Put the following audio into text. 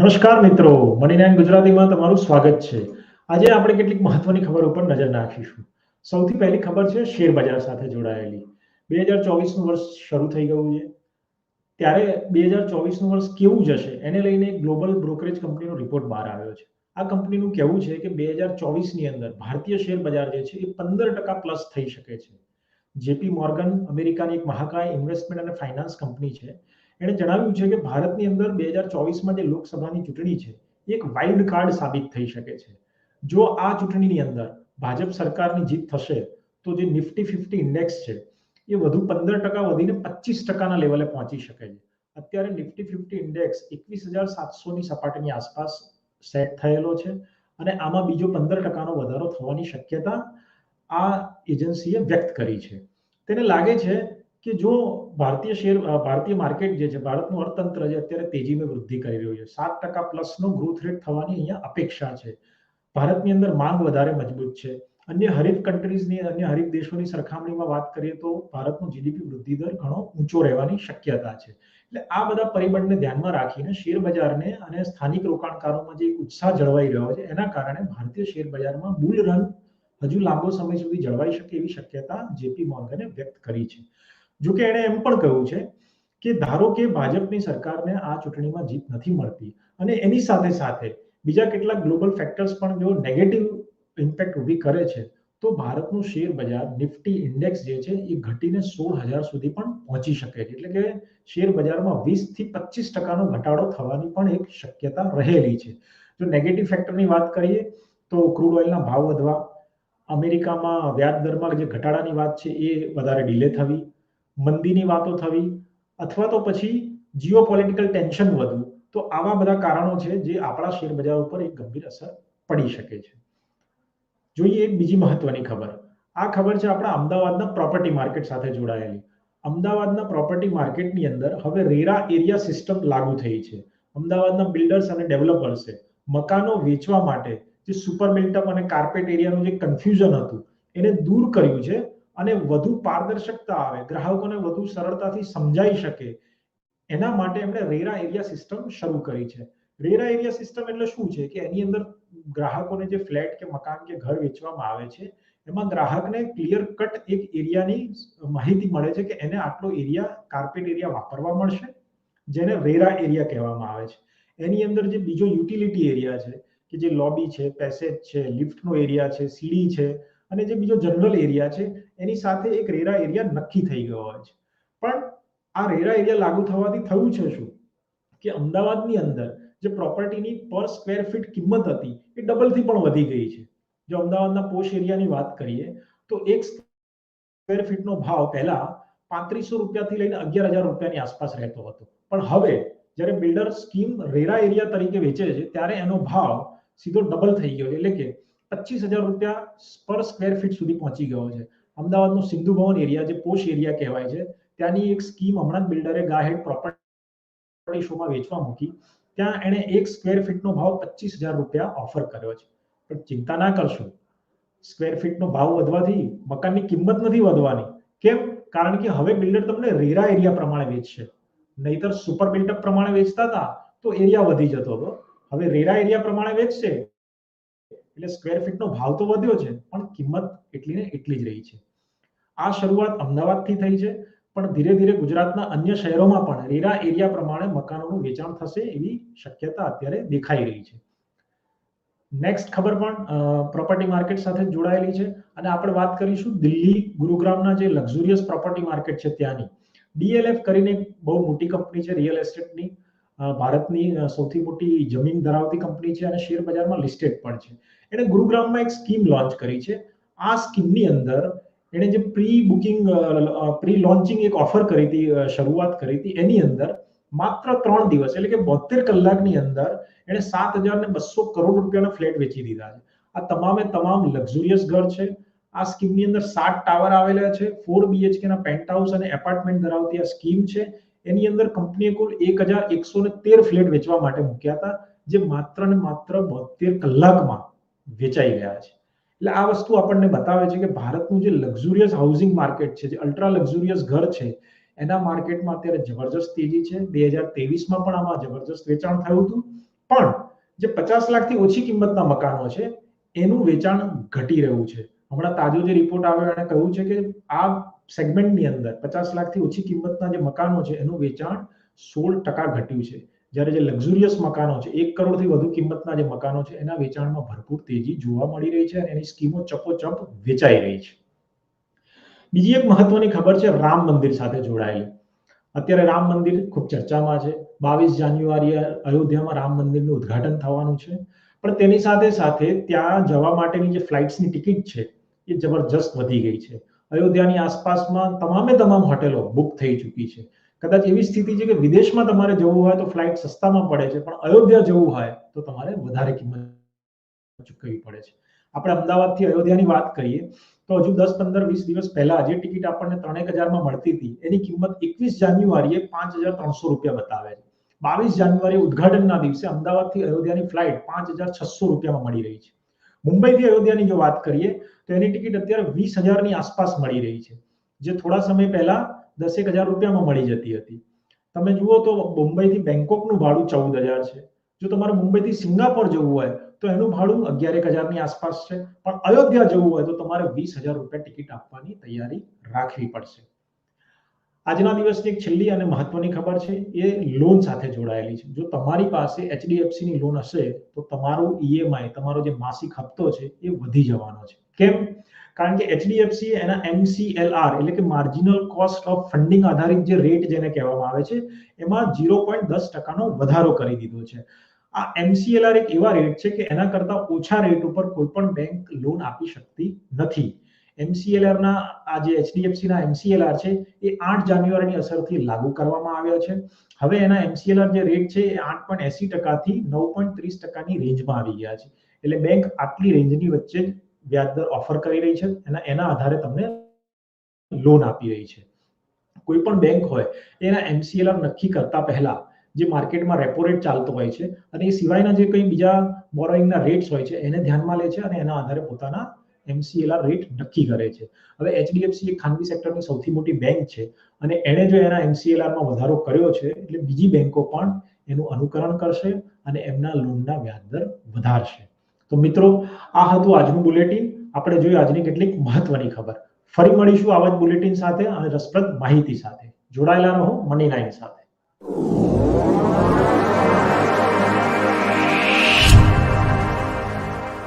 નમસ્કાર મિત્રો money nine ગુજરાતીમાં તમારું સ્વાગત છે. આજે આપણે કેટલીક મહત્વની ખબર ઉપર નજર નાખીશું. સૌથી પહેલી ખબર છે શેર બજાર સાથે જોડાયેલી. બે હજાર ચોવીસનું વર્ષ શરૂ થઈ ગયું છે. ત્યારે બે હજાર ચોવીસનું વર્ષ કેવું જશે એને લઈને ગ્લોબલ બ્રોકરેજ કંપનીનો રિપોર્ટ બહાર આવ્યો છે. આ કંપનીનું કહેવું છે કે બે હજાર ચોવીસની અંદર ભારતીય શેર બજાર જે છે એ પંદર ટકા પ્લસ થઈ શકે છે. જેપી મોર્ગન અમેરિકાની એક મહાકાય ઇન્વેસ્ટમેન્ટ અને ફાઇનાન્સ કંપની છે. એણે જણાવ્યું છે કે ભારતની અંદર બે હજાર ચોવીસમાં જે લોકસભાની ચૂંટણી છે, એક વાઇલ્ડ કાર્ડ સાબિત થઈ શકે છે. જો આ ચૂંટણીની અંદર ભાજપ સરકારની જીત થશે, તો જે નિફ્ટી ફિફ્ટી ઇન્ડેક્સ છે, એ વધુ પંદર ટકા વધીને પચીસ ટકાના લેવલે પહોંચી શકે છે. અત્યારે નિફ્ટી ફિફ્ટી ઇન્ડેક્સ એકવીસ હજાર સાતસોની સપાટીની આસપાસ સેટ થયેલો છે અને આમાં બીજો પંદર ટકાનો વધારો થવાની શક્યતા આ એજન્સીએ વ્યક્ત કરી છે. તેને લાગે છે કે જો ભારતીય શેર ભારતીય માર્કેટ જે છે, ભારતનું અર્થતંત્ર જે અત્યારે તેજીમાં વૃદ્ધિ કરી રહ્યું છે, સાત ટકા પ્લસનો ગ્રોથ રેટ થવાની અહીંયા અપેક્ષા છે. ભારતની અંદર માંગ વધારે મજબૂત છે. અન્ય હરીફ કન્ટ્રીઝની અન્ય હરીફ દેશોની સરખામણીમાં વાત કરીએ તો ભારતનો જીડીપી વૃદ્ધિ દર ઘણો ઊંચો રહેવાની શક્યતા છે. એટલે આ બધા પરિબળને ધ્યાનમાં રાખીને શેર બજારને અને સ્થાનિક રોકાણકારોમાં જે એક ઉત્સાહ જળવાઈ રહ્યો છે, એના કારણે ભારતીય શેર બજારમાં બુલ રન હજુ લાંબો સમય સુધી જળવાઈ શકે એવી શક્યતા જેપી મોર્ગને વ્યક્ત કરી છે. જો કે એણે એમ પણ કહ્યું છે કે ધારો કે ભાજપની સરકારને આ ચૂંટણીમાં જીત નથી મળતી અને એની સાથે સાથે બીજા કેટલાક ગ્લોબલ ફેક્ટર્સ પણ જો નેગેટિવ ઇમ્પેક્ટ ઊભી કરે છે, તો ભારતનું શેર બજાર નિફ્ટી ઇન્ડેક્સ જે છે એ ઘટીને સોળ હજાર સુધી પણ પહોંચી શકે છે. એટલે કે શેર બજારમાં વીસથી પચીસ ટકાનો ઘટાડો થવાની પણ એક શક્યતા રહેલી છે. જો નેગેટિવ ફેક્ટરની વાત કરીએ તો ક્રૂડ ઓઇલના ભાવ વધવા અમેરિકામાં વ્યાજ દરમાં જે ઘટાડાની વાત છે એ વધારે ડીલે થવી, મંદીની વાતો થવી, અથવા તો પછી જીઓ પોલિટિકલ ટેન્શન વધવું, તો આવા બધા કારણો છે જે આપણા શેર બજાર ઉપર એક ગંભીર અસર પડી શકે છે. જોઈએ એક બીજી મહત્વની ખબર. આ ખબર છે આપણા અમદાવાદના પ્રોપર્ટી માર્કેટ સાથે જોડાયેલી. અમદાવાદના પ્રોપર્ટી માર્કેટની અંદર હવે રેરા એરિયા સિસ્ટમ લાગુ થઈ છે. અમદાવાદના બિલ્ડર્સ અને ડેવલપર્સે મકાનો વેચવા માટે જે સુપર મિલ્ટમ અને કાર્પેટ એરિયાનું જે કન્ફ્યુઝન હતું, એને દૂર કર્યું છે અને વધુ પારદર્શકતા આવે, ગ્રાહકોને વધુ સરળતાથી સમજાઈ શકે, એના માટે એમણે રેરા એરિયા સિસ્ટમ શરૂ કરી છે. રેરા એરિયા સિસ્ટમ એટલે શું છે કે એની અંદર ગ્રાહકોને જે ફ્લેટ કે મકાન કે ઘર વેચવામાં આવે છે, એમાં ગ્રાહકને ક્લિયર કટ એક એરિયાની માહિતી મળે છે કે એને આટલો એરિયા કાર્પેટ એરિયા વાપરવા મળશે, જેને રેરા એરિયા કહેવામાં આવે છે. એની અંદર જે બીજો યુટિલિટી એરિયા છે કે જે લોબી છે પેસેજ છે લિફ્ટનો એરિયા છે સીડી છે અને જે બીજો જનરલ એરિયા છે, એની સાથે એક રેરા એરિયા નક્કી થઈ ગયો હોય છે. પણ આ રેરા એરિયા લાગુ થવાથી થયું છે શું? કે અમદાવાદની અંદર જે પ્રોપર્ટીની પર સ્ક્વેર ફીટ કિંમત હતી એ ડબલથી પણ વધી ગઈ છે. જો અમદાવાદના પોશ એરિયાની વાત કરીએ, તો એક સ્ક્વેર ફીટનો ભાવ પહેલા પાંત્રીસો રૂપિયાથી લઈને અગિયાર હજાર રૂપિયાની આસપાસ રહેતો હતો. પણ હવે જ્યારે બિલ્ડર સ્કીમ રેરા એરિયા તરીકે વેચે છે, ત્યારે એનો ભાવ સીધો ડબલ થઈ ગયો એટલે કે પચીસ હજાર રૂપિયા પર સ્ક્વેર ફીટ સુધી પહોંચી ગયો છે. અમદાવાદનો સિંધુ ભવન એરિયા જે પોશ એરિયા કહેવાય છે, ત્યાંની એક સ્કીમ હમણાં જ બિલ્ડરે ગાહેડ પ્રોપર્ટી શોમાં વેચવા મૂકી. ત્યાં એણે એક સ્ક્વેર ફીટનો ભાવ પચીસ હજાર રૂપિયા ઓફર કર્યો છે. પણ ચિંતા ના કરશો. સ્ક્વેર ફીટનો ભાવ વધવાથી મકાનની કિંમત નથી વધવાની. કેમ? કારણ કે હવે બિલ્ડર તમને રેરા એરિયા પ્રમાણે વેચશે. નહીતર સુપર બિલ્ટઅપ પ્રમાણે વેચતા હતા, તો એરિયા વધી જતો હતો. હવે રેરા એરિયા પ્રમાણે વેચશે, એટલે સ્ક્વેર ફીટનો ભાવ તો વધ્યો છે, પણ કિંમત એટલી ને એટલી જ રહી છે. આ શરૂઆત અમદાવાદથી થઈ છે, પણ ધીરે ધીરે ગુજરાતના અન્ય શહેરોમાં પણ રેરા એરિયા પ્રમાણે મકાનોનું વેચાણ થશે એવી શક્યતા અત્યારે દેખાઈ રહી છે. નેક્સ્ટ ખબર પણ પ્રોપર્ટી માર્કેટ સાથે જોડાયેલી છે, અને આપણે વાત કરીશું દિલ્હી, ગુરુગ્રામના જે લક્ઝુરિયસ પ્રોપર્ટી માર્કેટ છે ત્યાંની. ડીએલએફ કરીને બહુ મોટી કંપની છે રિયલ એસ્ટેટની ભારતની સૌથી મોટી જમીન ધરાવતી કંપની છે અને શેર બજારમાં લિસ્ટેડ પણ છે. એણે ગુરુગ્રામમાં એક સ્કીમ લોન્ચ કરી છે. આ સ્કીમની અંદર એણે જે પ્રી બુકિંગ પ્રી લોન્ચિંગ એક ઓફર કરી હતી શરૂઆત કરી હતી, એની અંદર માત્ર ત્રણ દિવસ, એટલે કે બોતેર કલાકની અંદર એણે સાત હજાર ને બસો કરોડ રૂપિયાના ફ્લેટ વેચી દીધા છે. આ તમામે તમામ લક્ઝુરિયસ ઘર છે. આ સ્કીમની અંદર સાત ટાવર આવેલા છે ફોર બીએચકે ના પેન્ટ હાઉસ અને એપાર્ટમેન્ટ ધરાવતી આ સ્કીમ છે. એની અંદર કંપનીએ કુલ એક હજાર એકસો ને તેર ફ્લેટ વેચવા માટે મૂક્યા હતા, જે માત્ર ને માત્ર બોતેર કલાકમાં વેચાઈ ગયા છે. એટલે આ વસ્તુ આપણને બતાવે છે કે ભારતનું જે લક્ઝુરિયસ હાઉસિંગ માર્કેટ છે, જે અલ્ટ્રા લક્ઝુરિયસ ઘર છે, એના માર્કેટમાં અત્યારે જબરજસ્ત તેજી છે. બે હજાર તેવીસમાં પણ આમાં જબરજસ્ત વેચાણ થયું હતું. પણ જે પચાસ લાખથી ઓછી કિંમતના મકાનો છે, એનું વેચાણ ઘટી રહ્યું છે. હમણાં તાજો જે રિપોર્ટ આવ્યો, એણે કહ્યું છે કે આ સેગમેન્ટની અંદર પચાસ લાખથી ઓછી કિંમતના જે મકાનો છે, એનું વેચાણ સોળ ટકા ઘટ્યું છે. જ્યારે જે લક્ઝુરિયસ મકાનો છે, એક કરોડથી વધુ કિંમતના જે મકાનો છે, એના વેચાણમાં ભરપૂર તેજી જોવા મળી રહી છે અને એની સ્કીમો ચપોચપ વેચાઈ રહી છે. બીજી એક મહત્વની ખબર છે, રામ મંદિર સાથે જોડાયેલી. અત્યારે રામ મંદિર ખૂબ ચર્ચામાં છે. બાવીસ જાન્યુઆરીએ અયોધ્યામાં રામ મંદિરનું ઉદ્ઘાટન થવાનું છે. પણ તેની સાથે સાથે ત્યાં જવા માટેની જે ફ્લાઇટ્સની ટિકિટ છે, એ જબરજસ્ત વધી ગઈ છે. અયોધ્યાની આસપાસમાં તમામે તમામ હોટેલો બુક થઈ ચૂકી છે. કદાચ એવી સ્થિતિ છે કે વિદેશમાં તમારે જવું હોય તો ફ્લાઇટ સસ્તામાં પડે છે, પણ અયોધ્યા જવું હોય તો તમારે વધારે કિંમત ચૂકવવી પડે છે. આપણે અમદાવાદથી અયોધ્યાની વાત કરીએ, તો હજુ દસ પંદર વીસ દિવસ પહેલા જે ટિકિટ આપણને ત્રણેક હજારમાં મળતી હતી, એની કિંમત એકવીસ જાન્યુઆરીએ પાંચ હજાર ત્રણસો રૂપિયા બતાવે છે. બાવીસ જાન્યુઆરી ઉદઘાટનના દિવસે અમદાવાદથી અયોધ્યાની ફ્લાઇટ પાંચ હજાર છસો રૂપિયામાં મળી રહી છે. મુંબઈથી અયોધ્યાની જો વાત કરીએ, તો એની ટિકિટ અત્યારે વીસ હજારની આસપાસ મળી રહી છે, જે થોડા સમય પહેલા દસેક હજાર રૂપિયામાં મળી જતી હતી. તમે જુઓ તો મુંબઈથી બેંકોકનું ભાડું ચૌદ હજાર છે. જો તમારે મુંબઈથી સિંગાપોર જવું હોય, તો એનું ભાડું અગિયારેક હજારની આસપાસ છે. પણ અયોધ્યા જવું હોય, તો તમારે વીસ હજાર રૂપિયા ટિકિટ આપવાની તૈયારી રાખવી પડશે. આજના દિવસની એક છેલ્લી અને મહત્વની ખબર છે, એ લોન સાથે જોડાયેલી છે. જો તમારી પાસે એચડીએફસી ની લોન હશે, તો તમારું ઈએમઆઈ તમારો જે માસિક હપ્તો છે, એ વધી જવાનો છે. કેમ? કારણ કે એચડીએફસી એના એમસીએલઆર એટલે કે માર્જિનલ કોસ્ટ ઓફ ફંડિંગ આધારિત જે રેટ જેને કહેવામાં આવે છે, એમાં ઝીરો પોઈન્ટ દસ ટકાનો વધારો કરી દીધો છે. આ એમસીએલઆર એક એવા રેટ છે કે એના કરતા ઓછા રેટ ઉપર કોઈ પણ બેંક લોન આપી શકતી નથી. એમસીએલઆર ના, આ જે HDFC ના એમસીએલઆર છે, એ આઠ જાન્યુઆરીની અસરથી લાગુ કરવામાં આવ્યા છે. હવે એના એમસીએલઆર જે રેટ છે, એ આઠ પોઈન્ટથી ટકાથી નવ પોઈન્ટ ત્રીસ ટકાની રેન્જમાં આવી ગયા છે. એટલે બેંક આટલી રેન્જની વચ્ચે જ વ્યાજદર ઓફર કરી રહી છે એના એના આધારે તમને લોન આપી રહી છે. કોઈ પણ બેંક હોય, એના એમસીએલઆર નક્કી કરતા પહેલા જે માર્કેટમાં રેપો રેટ ચાલતો હોય છે અને એ સિવાયના જે કંઈ બીજા બોરોઈંગના રેટ્સ હોય છે, એને ધ્યાનમાં લે છે અને એના આધારે પોતાના એમસીએલઆર રેટ નક્કી કરે છે. હવે એચડીએફસી એક ખાનગી સેક્ટરની સૌથી મોટી બેંક છે અને એણે જો એના એમસીએલઆરમાં વધારો કર્યો છે એટલે બીજી બેંકો પણ એનું અનુકરણ કરશે અને એમના લોનના વ્યાજદર વધારશે. તો મિત્રો, આ હતું આજનું બુલેટિન આપણે જોયું આજની કેટલીક મહત્વની ખબર. ફરી મળીશું આવા જ બુલેટિન સાથે અને રસપ્રદ માહિતી સાથે. જોડાયેલા રહો મની નાઇન સાથે.